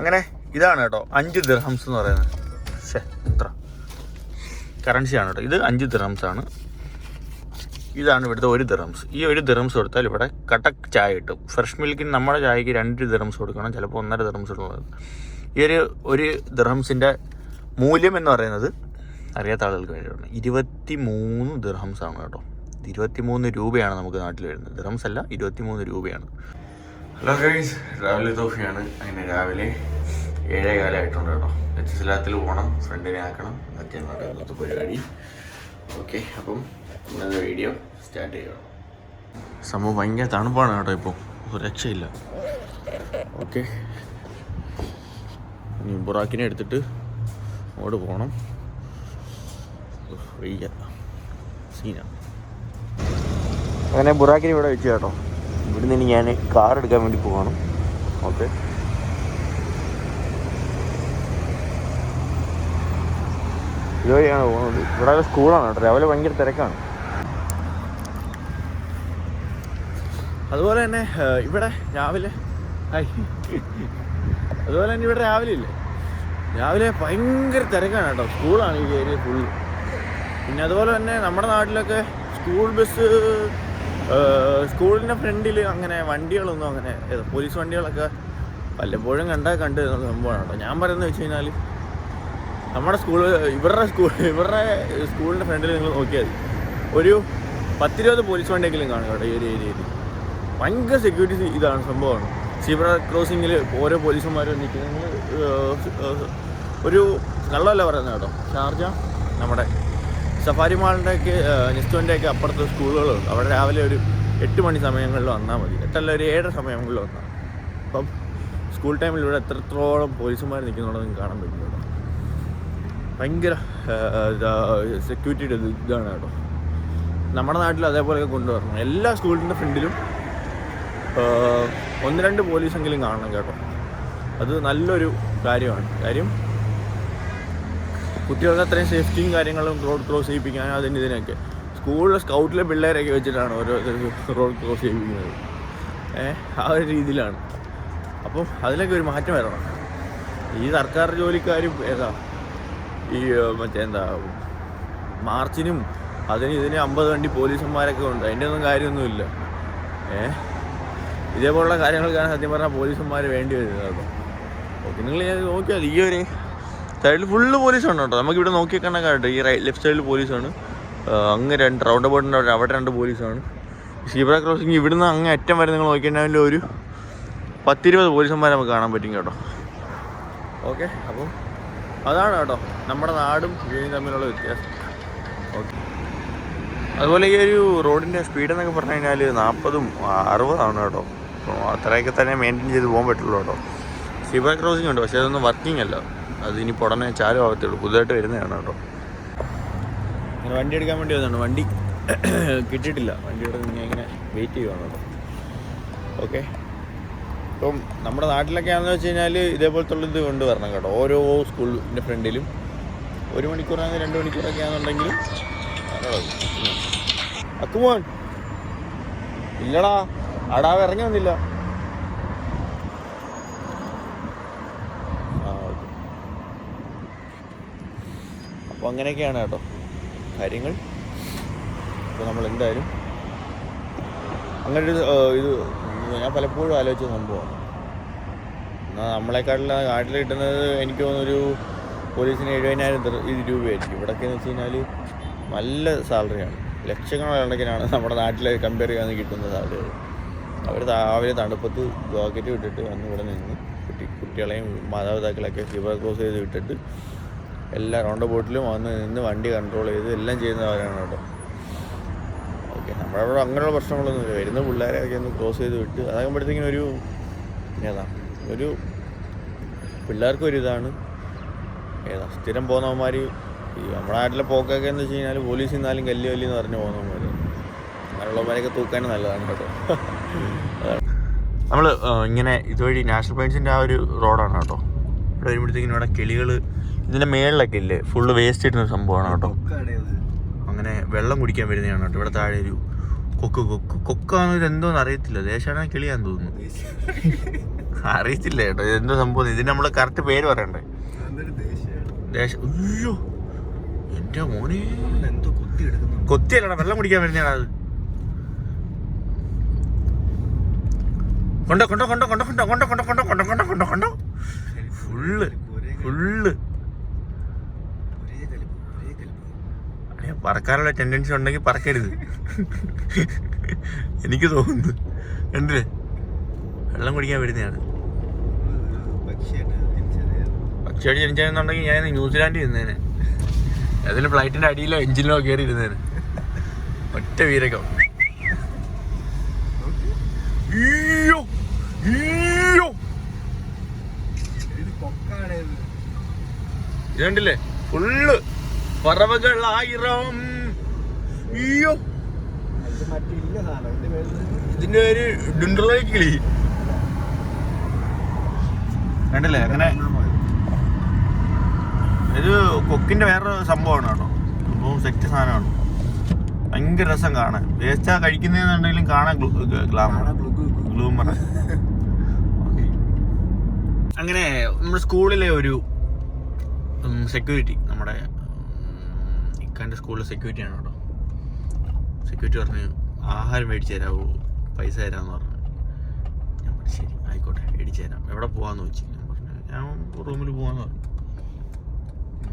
അങ്ങനെ ഇതാണ് കേട്ടോ അഞ്ച് ദിർഹംസ് എന്ന് പറയുന്നത്. ശേ ഇത്ര. കറൻസിയാണ് കേട്ടോ. ഇത് അഞ്ച് ദിർഹംസ് ആണ്. ഇതാണ് ഇവിടുത്തെ ഒരു ദിർഹംസ് ഈ ഒരു ദിറംസ് കൊടുത്താൽ ഇവിടെ കട്ടക്ക് ചായ കിട്ടും. ഫ്രഷ് മിൽക്കിന് നമ്മുടെ ചായക്ക് രണ്ട് ദിർഹംസ് കൊടുക്കണം. ചിലപ്പോൾ ഒന്നര ദിർഹംസ് ഉള്ളത് ഈ ഒരു ഒരു ദിർഹംസിന്റെ മൂല്യം എന്ന് പറയുന്നത് അറിയാത്ത ആളുകൾക്ക് വേണ്ടിയിട്ടുണ്ട് ഇരുപത്തി മൂന്ന് ദിർഹംസ് ആണ് കേട്ടോ. ഇരുപത്തി മൂന്ന് രൂപയാണ് നമുക്ക് നാട്ടിൽ വരുന്നത്. ദിർഹംസ് അല്ല ഇരുപത്തി മൂന്ന് രൂപയാണ്. ഹലോ ഗൈസ് രാവിലെ തോഫിയാണ്. അങ്ങനെ രാവിലെ ഏഴേ കാലമായിട്ടുണ്ട് കേട്ടോ എച്ച് സിലാത്തിൽ പോകണം ഫ്രണ്ടിനെ ആക്കണം. അതൊക്കെയാണ് ഇന്നത്തെ പരിപാടി. ഓക്കെ അപ്പം ഇന്നത്തെ വീഡിയോ സ്റ്റാർട്ട് ചെയ്യണം സംഭവം ഭയങ്കര തണുപ്പാണ് കേട്ടോ ഇപ്പോൾ രക്ഷയില്ല. ഓക്കെ ഇനി ബുറാക്കിനെ എടുത്തിട്ട് അങ്ങോട്ട് പോകണം. വയ്യ. സീന. അങ്ങനെ ബുറാക്കിനെ ഇവിടെ വെച്ചു കേട്ടോ. ഇവിടുന്ന് നിന്ന് ഞാൻ കാർ എടുക്കാൻ വേണ്ടി പോവാണ്. ഓക്കെ ഇതുവഴിയാണ് പോകുന്നത്. ഇവിടെ സ്കൂളാണ് കേട്ടോ. രാവിലെ ഭയങ്കര തിരക്കാണ്. അതുപോലെ തന്നെ ഇവിടെ രാവിലെ. അതുപോലെ തന്നെ ഇവിടെ രാവിലെ ഇല്ലേ? രാവിലെ ഭയങ്കര തിരക്കാണ് കേട്ടോ. സ്കൂളാണ് ഈ ഏരിയ ഫുള്ള് പിന്നെ അതുപോലെ തന്നെ നമ്മുടെ നാട്ടിലൊക്കെ സ്കൂൾ ബസ് സ്കൂളിന്റെ ഫ്രണ്ടിൽ അങ്ങനെ വണ്ടികളൊന്നും അങ്ങനെ പോലീസ് വണ്ടികളൊക്കെ വല്ലപ്പോഴും കണ്ടാൽ കണ്ട് സംഭവമാണ് കേട്ടോ ഞാൻ പറയുന്നത് വെച്ച് കഴിഞ്ഞാൽ നമ്മുടെ സ്കൂൾ ഇവരുടെ സ്കൂൾ ഇവരുടെ സ്കൂളിന്റെ ഫ്രണ്ടിൽ നിങ്ങൾ നോക്കിയാൽ ഒരു പത്തിരുപത് പോലീസ് വണ്ടിയെങ്കിലും കാണും കേട്ടോ ഈ ഒരു ഏരിയയിൽ ഭയങ്കര സെക്യൂരിറ്റി ഇതാണ് സംഭവമാണ്. സീബ്ര ക്രോസിങ്ങിൽ ഓരോ പോലീസുമാരും നിൽക്കുന്നത് ഒരു കള്ളമല്ല പറയുന്നത് കേട്ടോ. ഷാർജ നമ്മുടെ സഫാരി മാളിന്റെ ഒക്കെ നെസ്റ്റോന്റെ ഒക്കെ അപ്പുറത്ത് സ്കൂളുകളുണ്ട്. അവിടെ രാവിലെ ഒരു എട്ട് മണി സമയങ്ങളിൽ വന്നാൽ മതി. എട്ടല്ല ഒരു ഏഴര സമയങ്ങളിൽ വന്നാൽ അപ്പം സ്കൂൾ ടൈമിൽ ഇവിടെ എത്രത്തോളം പോലീസുമാർ നിൽക്കുന്നുണ്ടോ നിങ്ങൾക്ക് കാണാൻ പറ്റുന്നുണ്ടോ. ഭയങ്കര സെക്യൂരിറ്റിയുടെ ഇതാണ് കേട്ടോ. നമ്മുടെ നാട്ടിൽ അതേപോലെയൊക്കെ കൊണ്ടുവരണം. എല്ലാ സ്കൂളിന്റെ ഫ്രണ്ടിലും ഒന്ന് രണ്ട് പോലീസെങ്കിലും കാണണം കേട്ടോ. അത് നല്ലൊരു കാര്യമാണ്. കാര്യം കുട്ടികൾക്ക് അത്രയും സേഫ്റ്റിയും കാര്യങ്ങളും റോഡ് ക്രോസ് ചെയ്യിപ്പിക്കാനും അതിന് ഇതിനൊക്കെ. സ്കൂളിലെ സ്കൗട്ടിലെ പിള്ളേരൊക്കെ വെച്ചിട്ടാണ് ഓരോ റോഡ് ക്രോസ് ചെയ്യിപ്പിക്കുന്നത്. ഏഹ് ആ ഒരു രീതിയിലാണ്. അപ്പം അതിലൊക്കെ ഒരു മാറ്റം വരണം. ഈ സർക്കാർ ജോലിക്കാരും ഏതാ ഈ മറ്റേ എന്താ മാർച്ചിനും അതിന് ഇതിന് അമ്പത് വണ്ടി പോലീസന്മാരൊക്കെ ഉണ്ട്. അതിന്റെ ഒന്നും കാര്യമൊന്നുമില്ല. ഏഹ് ഇതേപോലുള്ള കാര്യങ്ങൾക്കാണ് സത്യം പറഞ്ഞാൽ പോലീസന്മാർ വേണ്ടി വരുന്നത്. അപ്പം നിങ്ങൾ നോക്കിയാൽ ഈ ഒരു സൈഡിൽ ഫുള്ള് പോലീസാണ് കേട്ടോ. നമുക്ക് ഇവിടെ നോക്കിയേക്കണ കേട്ടോ. ഈ റൈറ്റ് ലെഫ്റ്റ് സൈഡിൽ പോലീസാണ് അങ്ങ് രണ്ട് റൗണ്ട് അബൌട്ടിന്റെ അവിടെ അവിടെ രണ്ട് പോലീസാണ് സീബ്ര ക്രോസിങ് ഇവിടുന്ന് അങ്ങ് അറ്റം വരെ നിങ്ങൾ നോക്കിയിട്ടുണ്ടെങ്കിൽ ഒരു പത്തിരുപത് പോലീസന്മാരെ നമുക്ക് കാണാൻ പറ്റും കേട്ടോ. ഓക്കെ അപ്പം അതാണ് കേട്ടോ. നമ്മുടെ നാടും ഇവയും തമ്മിലുള്ള വ്യത്യാസം. ഓക്കെ അതുപോലെ ഈ ഒരു റോഡിന്റെ സ്പീഡ് എന്നൊക്കെ പറഞ്ഞു കഴിഞ്ഞാൽ നാൽപ്പതും അറുപതാണ് കേട്ടോ. അത്രയൊക്കെ തന്നെ മെയിന്റെയിൻ ചെയ്ത് പോകാൻ പറ്റുള്ളൂ കേട്ടോ. സീബ്ര ക്രോസിംഗ് ഉണ്ട് പക്ഷേ അതൊന്നും വർക്കിംഗ് അല്ല. അത് ഇനി പുടനെ ചാലും ആവത്തുള്ളൂ. പുതുതായിട്ട് വരുന്നതാണ് കേട്ടോ. അങ്ങനെ വണ്ടി എടുക്കാൻ വേണ്ടി വന്നതാണ്. വണ്ടി കിട്ടിയിട്ടില്ല. വണ്ടിയുടെ ഞാൻ ഇങ്ങനെ വെയിറ്റ് ചെയ്യുവാണ് കേട്ടോ. ഓക്കെ ഇപ്പം നമ്മുടെ നാട്ടിലൊക്കെ ആണെന്ന് വെച്ച് കഴിഞ്ഞാൽ ഇതേപോലത്തുള്ളത് ഇത് കൊണ്ടുവരണം കേട്ടോ. ഓരോ സ്കൂളിന്റെ ഫ്രണ്ടിലും ഒരു മണിക്കൂറാണെങ്കിൽ രണ്ട് മണിക്കൂറൊക്കെ ആണെന്നുണ്ടെങ്കിലും അക്കുമോൻ. ഇല്ലടാ. അടാവ് ഇറങ്ങി വന്നില്ല ആ ഓക്കെ അപ്പോൾ അങ്ങനെയൊക്കെയാണ് കേട്ടോ കാര്യങ്ങൾ. അപ്പോൾ നമ്മൾ എന്തായാലും അങ്ങനൊരു ഇത് ഞാൻ പലപ്പോഴും ആലോചിച്ച സംഭവമാണ്. എന്നാൽ നമ്മളെക്കാട്ടിൽ നാട്ടിൽ കിട്ടുന്നത് എനിക്ക് തോന്നുന്നൊരു പോലീസിന് എഴുപതിനായിരം ഇത് രൂപയായിരിക്കും. ഇവിടെയൊക്കെ എന്ന് വെച്ച് കഴിഞ്ഞാൽ നല്ല സാലറിയാണ്. ലക്ഷക്കണക്കിനാണ് നമ്മുടെ നാട്ടിൽ കമ്പയർ ചെയ്യാൻ കിട്ടുന്ന സാലറികൾ അവർ രാവിലെ തണുപ്പത്ത് ജോക്കറ്റ് വിട്ടിട്ട് വന്ന് ഇവിടെ നിന്ന് കുട്ടി കുട്ടികളെയും മാതാപിതാക്കളെയൊക്കെ ഫീവർ ക്രോസ് ചെയ്ത് വിട്ടിട്ട് എല്ലാ റൗണ്ട് ബോട്ടിലും വന്ന് നിന്ന് വണ്ടി കൺട്രോൾ ചെയ്ത് എല്ലാം ചെയ്യുന്നവരാണ് കേട്ടോ. ഓക്കെ നമ്മുടെ അവിടെ അങ്ങനെയുള്ള പ്രശ്നങ്ങളൊന്നുമില്ല വരുന്ന പിള്ളേരെയൊക്കെ ഒന്ന് ക്ലോസ് ചെയ്ത് വിട്ട് അതാകുമ്പോഴത്തേക്കിനും ഒരു ഏതാ ഒരു പിള്ളേർക്കും ഒരു ഇതാണ്. ഏതാ സ്ഥിരം പോകുന്നവന്മാർ ഈ നമ്മുടെ നാട്ടിലെ പോക്കൊക്കെ എന്ന് വെച്ച് കഴിഞ്ഞാൽ പോലീസ് നിന്നാലും കല്ല് കല്ല് എന്ന് പറഞ്ഞ് പോകുന്നവന്മാർ അങ്ങനെയുള്ളവന്മാരെയൊക്കെ തൂക്കാനും നല്ലതാണ് കേട്ടോ. നമ്മൾ ഇങ്ങനെ ഇതുവഴി നാഷണൽ പോയിൻസിന്റെ ആ ഒരു റോഡാണ് കേട്ടോ. ഇവിടെ വരുമ്പോഴത്തേക്കിനും ഇവിടെ കിളികൾ ഇതിന്റെ മേളിലൊക്കെ ഇല്ലേ ഫുള്ള് വേസ്റ്റ് ഇടുന്ന സംഭവമാണ് കേട്ടോ അങ്ങനെ വെള്ളം കുടിക്കാൻ വരുന്നതാണ് കേട്ടോ ഇവിടെ താഴെ ഒരു കൊക്ക് കൊക്ക് ഇത് എന്തോന്ന് അറിയത്തില്ല ദേശമാണ് കിളിയാന്ന് തോന്നുന്നു അറിയത്തില്ല കേട്ടോ ഇതെന്തോ സംഭവം ഇതിന് നമ്മൾ കറക്റ്റ് പേര് പറയണ്ടേ ദേശം അയ്യോ എന്റെ മോനെ കൊത്തിയല്ലടാ വെള്ളം കുടിക്കാൻ വരുന്നതാണ് അത് കൊണ്ടോ കൊണ്ടോ കൊണ്ടോ കൊണ്ടോ കൊണ്ടോ കൊണ്ടോ കൊണ്ടോ കൊണ്ടോ കൊണ്ടോ കൊണ്ടോ കൊണ്ടോ കൊണ്ടോ ഫുള്ള് ഫുള്ള്. പറക്കാനുള്ള ടെൻഡൻസി ഉണ്ടെങ്കിൽ പറക്കരുത്. എനിക്ക് തോന്നുന്നു. കണ്ടില്ലേ വെള്ളം കുടിക്കാൻ വരുന്നതാണ്. പക്ഷിയായിട്ട് ജനിച്ചതെന്നുണ്ടെങ്കിൽ ഞാൻ ന്യൂസിലാൻഡിൽ ഇരുന്നേനെ. അതിന് ഫ്ലൈറ്റിന്റെ അടിയിലോ എഞ്ചിനിലോ കയറി ഇരുന്നേനെ. ഒറ്റ വീരക്കം അയ്യോ. ഇത് കണ്ടില്ലേ ഫുള്ള്. പറവകൾ ആയിരം. അയ്യോ. ഇത് മറ്റില്ല സാധനം. ഇതിന്റെ പേര് പേര് കിളി കണ്ടില്ലേ? അങ്ങനെ ഇത് കൊക്കിന്റെ വേറൊരു സംഭവമാണ് കേട്ടോ. സംഭവം സെറ്റ് സാധനമാണ്. ഭയങ്കര രസം കാണാൻ. വേസ്റ്റാ കഴിക്കുന്നതെന്നുണ്ടെങ്കിലും കാണാൻ ഗ്ലാമർ. ഗ്ലൂമർ. അങ്ങനെ നമ്മുടെ സ്കൂളിലെ ഒരു സെക്യൂരിറ്റി നമ്മുടെ ഇക്കാന്റെ സ്കൂളിലെ സെക്യൂരിറ്റി ആണ് കേട്ടോ. സെക്യൂരിറ്റി പറഞ്ഞു ആഹാരം മേടിച്ചു തരാമോ പൈസ തരാമെന്ന് പറഞ്ഞു. ഞാൻ പറഞ്ഞു ശരി ആയിക്കോട്ടെ മേടിച്ചു തരാം. എവിടെ പോകാമെന്ന് ചോദിച്ചു. ഞാൻ പറഞ്ഞു ഞാൻ റൂമിൽ പോകാമെന്ന് പറഞ്ഞു.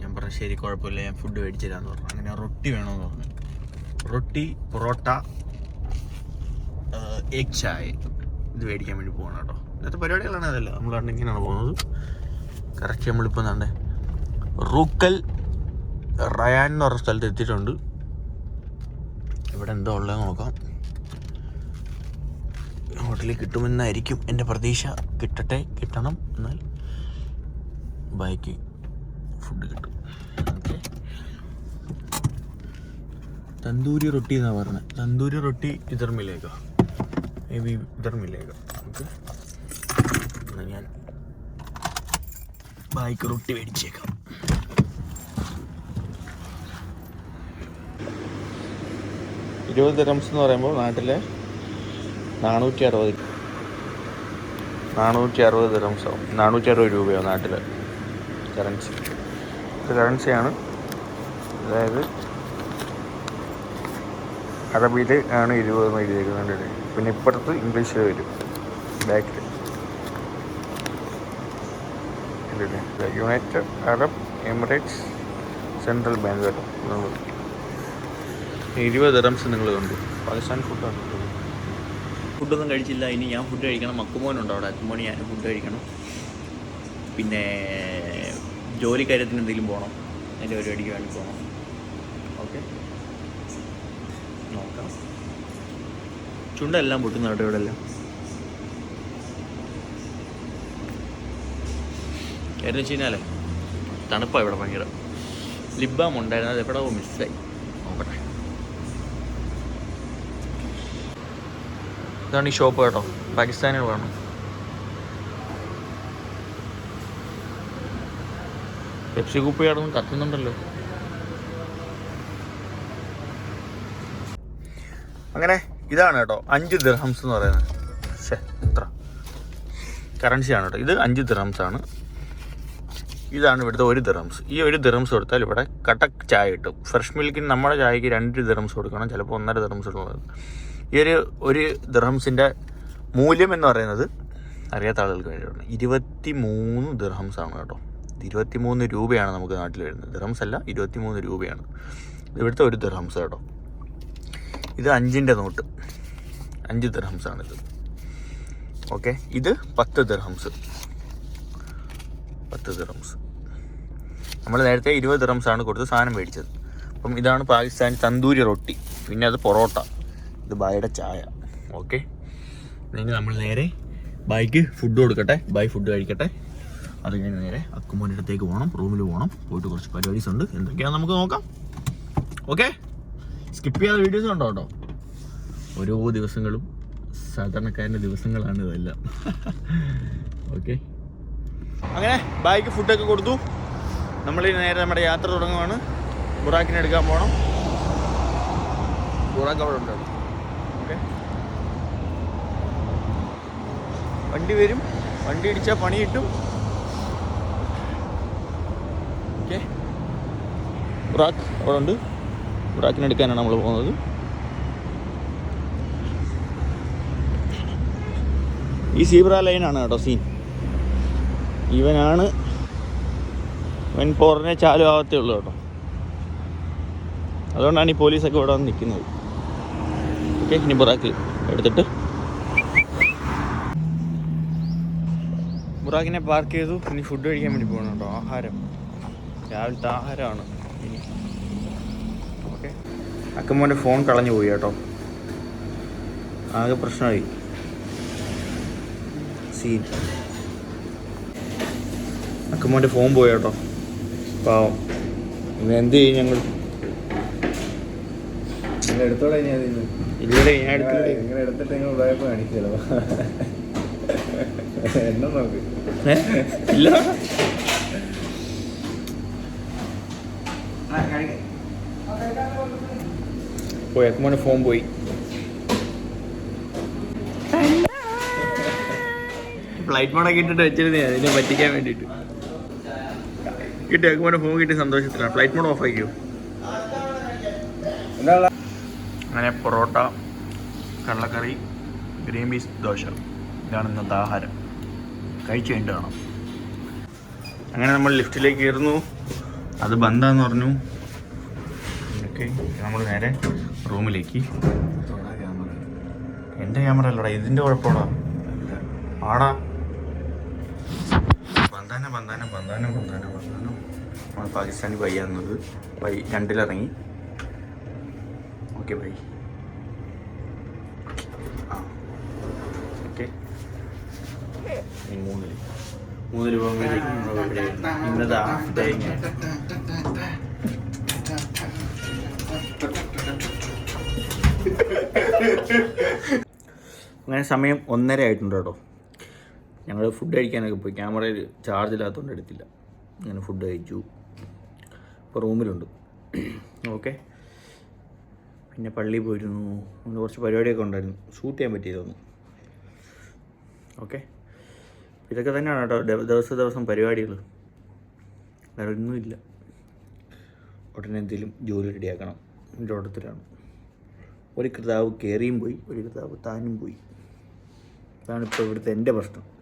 ഞാൻ പറഞ്ഞു ശരി കുഴപ്പമില്ല ഞാൻ ഫുഡ് മേടിച്ചു തരാമെന്ന് പറഞ്ഞു. അങ്ങനെ റൊട്ടി വേണമെന്ന് പറഞ്ഞു. റൊട്ടി പൊറോട്ട എഗ് ചായ. ഇത് മേടിക്കാൻ വേണ്ടി പോകണം കേട്ടോ. ഇന്നത്തെ പരിപാടികളാണ് അതല്ല. നമ്മൾ ഇങ്ങനെയാണ് പോകുന്നത്. കറക്റ്റ് നമ്മളിപ്പോൾ എന്താണ്ട് റൂക്കൽ റയാൻ എന്ന് പറഞ്ഞ സ്ഥലത്ത് എത്തിയിട്ടുണ്ട്. ഇവിടെ എന്തോ ഉള്ളതെന്ന് നോക്കാം. ഹോട്ടലിൽ കിട്ടുമെന്നായിരിക്കും എന്റെ പ്രതീക്ഷ. കിട്ടട്ടെ കിട്ടണം. എന്നാൽ ബൈക്ക് ഫുഡ് കിട്ടും. തന്തൂരി റൊട്ടി എന്നാണ് പറഞ്ഞത് തന്തൂരി റൊട്ടി ഇതർ മിലേക്ക മേ ബി ഇതർ ഓക്കെ. എന്നാൽ ഞാൻ ബൈക്ക് റൊട്ടി മേടിച്ചേക്കാം. ഇരുപത് ദിറംസ് എന്ന് പറയുമ്പോൾ നാട്ടിലെ നാനൂറ്റി അറുപത് നാനൂറ്റി അറുപത് ദിറംസോ നാനൂറ്റി അറുപത് രൂപയോ നാട്ടിൽ കറൻസി ഇത് കറൻസിയാണ് അതായത് അറബിയിൽ ആണ് ഇരുപത് എന്ന് എഴുതിയിരിക്കുന്നത് പിന്നെ ഇപ്പുറത്ത് ഇംഗ്ലീഷിൽ വരും. ബാക്കിൽ United Arab Emirates central bank ഇരുപത് അറംസ് നിങ്ങൾ കണ്ടു. പാകിസ്ഥാൻ ഫുഡാണ് ഫുഡൊന്നും കഴിച്ചില്ല. ഇനി ഞാൻ ഫുഡ് കഴിക്കണം. മക്കുമോനുണ്ട് അവിടെ? അക്കുമോന് ഞാൻ ഫുഡ് കഴിക്കണം. പിന്നെ ജോലി കാര്യത്തിന് എന്തെങ്കിലും പോകണം എന്റെ പരിപാടിക്ക് വേണ്ടി പോകണം ഓക്കെ. നോക്കാം. ചുണ്ടെല്ലാം പൊട്ടുന്നു കേട്ടോ ഇവിടെ എല്ലാം കാര്യം വെച്ച് കഴിഞ്ഞാലേ തണുപ്പാണ് ഇവിടെ ഭയങ്കര. ലിബാം ഉണ്ടായിരുന്നത് എവിടെ മിസ്സായി നോക്കട്ടെ. ഇതാണ് ഈ ഷോപ്പ് കേട്ടോ. പാകിസ്ഥാനിൽ വേണം. പെപ്സി കുപ്പി കിടന്ന് കത്തുന്നുണ്ടല്ലോ. അങ്ങനെ ഇതാണ് കേട്ടോ അഞ്ച് ദിർഹംസ് എന്ന് പറയുന്നത്. ശേ എത്ര കറൻസിയാണ് കേട്ടോ. ഇത് അഞ്ച് ദിർഹംസ് ആണ്. ഇതാണ് ഇവിടുത്തെ ഒരു ദിറംസ് ഈ ഒരു ദിറംസ് കൊടുത്താൽ ഇവിടെ കട്ടക്ക് ചായ കിട്ടും. ഫ്രഷ് മിൽക്കിന് നമ്മുടെ ചായക്ക് രണ്ട് ദിറംസ് കൊടുക്കണം. ചിലപ്പോൾ ഒന്നര ദിറംസ് ഉള്ളത് ഈ ഒരു ഒരു ദിറംസിന്റെ മൂല്യം എന്ന് പറയുന്നത് അറിയാത്ത ആളുകൾക്ക് വേണ്ടിയാണ് ഇരുപത്തി മൂന്ന് ദിർഹംസ് ആണ് കേട്ടോ. ഇരുപത്തി മൂന്ന് രൂപയാണ് നമുക്ക് നാട്ടിൽ വരുന്നത്. ദിർഹംസ് അല്ല ഇരുപത്തി മൂന്ന് രൂപയാണ് ഇവിടുത്തെ ഒരു ദിർഹംസ് കേട്ടോ. ഇത് അഞ്ചിന്റെ നോട്ട്. അഞ്ച് ദിർഹംസ് ആണിത് ഓക്കെ ഇത് പത്ത് ദിർഹംസ് പത്ത് ദിറംസ് നമ്മൾ നേരത്തെ ഇരുപത് ദിറംസാണ് കൊടുത്ത് സാധനം മേടിച്ചത്. അപ്പം ഇതാണ് പാകിസ്ഥാൻ തന്തൂരി റൊട്ടി. പിന്നെ അത് പൊറോട്ട. ഇത് ബായുടെ ചായ. ഓക്കെ ഇനി നമ്മൾ നേരെ ബായിക്ക് ഫുഡ് കൊടുക്കട്ടെ. ബായ് ഫുഡ് കഴിക്കട്ടെ. അത് കഴിഞ്ഞ് നേരെ അക്കുമോന്റെ അടുത്തേക്ക് പോകണം. റൂമിൽ പോകണം. പോയിട്ട് കുറച്ച് പരിപാടീസ് ഉണ്ട്. എന്തൊക്കെയാണ് നമുക്ക് നോക്കാം. ഓക്കെ സ്കിപ്പ് ചെയ്യാതെ വീഡിയോസ് ഉണ്ടോ കേട്ടോ ഓരോ ദിവസങ്ങളും സാധാരണക്കാരന്റെ ദിവസങ്ങളാണ് ഇതെല്ലാം. ഓക്കെ അങ്ങനെ ബൈക്ക് ഫുഡൊക്കെ കൊടുത്തു. നമ്മൾ നേരെ നമ്മുടെ യാത്ര തുടങ്ങുവാണ്. ബുറാക്കിനെ എടുക്കാൻ പോകണം ബുറാക്ക് അവിടെ ഉണ്ട്. ഓക്കെ. വണ്ടി വരും. വണ്ടി ഇടിച്ചാൽ പണി കിട്ടും. ഓക്കെ. ബുറാക്ക് അവിടെ ഉണ്ട്. ബുറാക്കിനെ എടുക്കാനാണ് നമ്മൾ പോകുന്നത്. ഈ സീബ്ര ലൈനാണ് കേട്ടോ സീൻ. ഇവനാണ് ഇവൻ പോറിനെ ചാലു ആവത്തേ ഉള്ളൂ കേട്ടോ. അതുകൊണ്ടാണ് ഈ പോലീസൊക്കെ ഇവിടെ വന്ന് നിൽക്കുന്നത്. ഓക്കെ ഇനി ബുറാക്കിൽ എടുത്തിട്ട്. ബുറാക്കിനെ പാർക്ക് ചെയ്തു. ഇനി ഫുഡ് കഴിക്കാൻ വേണ്ടി പോകണം കേട്ടോ. ആഹാരം. രാവിലത്തെ ആഹാരമാണ് ഇനി. ഓക്കെ. അക്കമ്മോന്റെ ഫോൺ കളഞ്ഞു പോയി കേട്ടോ. ആകെ പ്രശ്നമായി. സീൻ. അക്കമ്മോന്റെ ഫോൺ പോയി കേട്ടോ. പാവം. ഇന്ന് എന്ത് ചെയ്യും ഞങ്ങൾ? എടുത്തോളെ ഞാൻ. ഇല്ലടേ ഞാൻ എടുത്തില്ലേ. എടുത്തിട്ട് നിങ്ങൾ ഉടായപ്പോ കാണിക്കലോ എണ്ണം നോക്ക്. ഏ? ഇല്ല. പോയി അക്കമ്മോന്റെ ഫോൺ പോയി. ഫ്ലൈറ്റ് മോഡൊക്കെ ഇട്ടിട്ട് വെച്ചിരുന്നേ അതിനെ പറ്റിക്കാൻ വേണ്ടിയിട്ട്. കിട്ടി അക്കമ്മോന്റെ ഫോൺ കിട്ടി സന്തോഷത്തിലാണ്. ഫ്ലൈറ്റ് മോഡ് ഓഫ് ആക്കിയോ? അങ്ങനെ പൊറോട്ട കള്ളക്കറി ഗ്രീൻ പീസ് ദോശ. ഇതാണ് ഇന്നത്തെ ആഹാരം. കഴിച്ചു കഴിഞ്ഞിട്ട് കാണാം. അങ്ങനെ നമ്മൾ ലിഫ്റ്റിലേക്ക് കയറുന്നു. അത് ബന്ധാന്ന് പറഞ്ഞു. ഓക്കെ നമ്മൾ നേരെ റൂമിലേക്ക്. എന്റെ ക്യാമറ അല്ലടാ ഇതിന്റെ കുഴപ്പമാടാ ആടാ. ബന്ധാന ബന്ധാന ബന്ധാന ബന്ധാന ബന്ധാന പാകിസ്ഥാനി ആകുന്നത് ബൈ രണ്ടിലിറങ്ങി. Okay by. മൂന്നിൽ. മൂന്ന് രൂപ അങ്ങനെ സമയം ഒന്നര ആയിട്ടുണ്ട് കേട്ടോ. ഞങ്ങൾ ഫുഡ് കഴിക്കാനൊക്കെ പോയി. ക്യാമറയിൽ ചാർജ് ഇല്ലാത്തതുകൊണ്ട് എടുത്തില്ല. അങ്ങനെ ഫുഡ് കഴിച്ചു. ഇപ്പോൾ റൂമിലുണ്ട്. ഓക്കെ. പിന്നെ പള്ളി പോയിരുന്നു. അങ്ങനെ കുറച്ച് പരിപാടിയൊക്കെ ഉണ്ടായിരുന്നു. ഷൂട്ട് ചെയ്യാൻ പറ്റിയതൊന്നും ഓക്കെ. ഇതൊക്കെ തന്നെയാണ് കേട്ടോ. ദിവസം ദിവസ പരിപാടികൾ വേറെ ഒന്നുമില്ല ഉടനെ എന്തെങ്കിലും ജോലി റെഡിയാക്കണം എന്റെ ഓട്ടത്തിലാണ്. ഒരു കൃതാവ് കയറിയും പോയി ഒരു കൃതാവ് താനും പോയി. അതാണ് ഇപ്പോൾ ഇവിടുത്തെ എന്റെ പ്രശ്നം.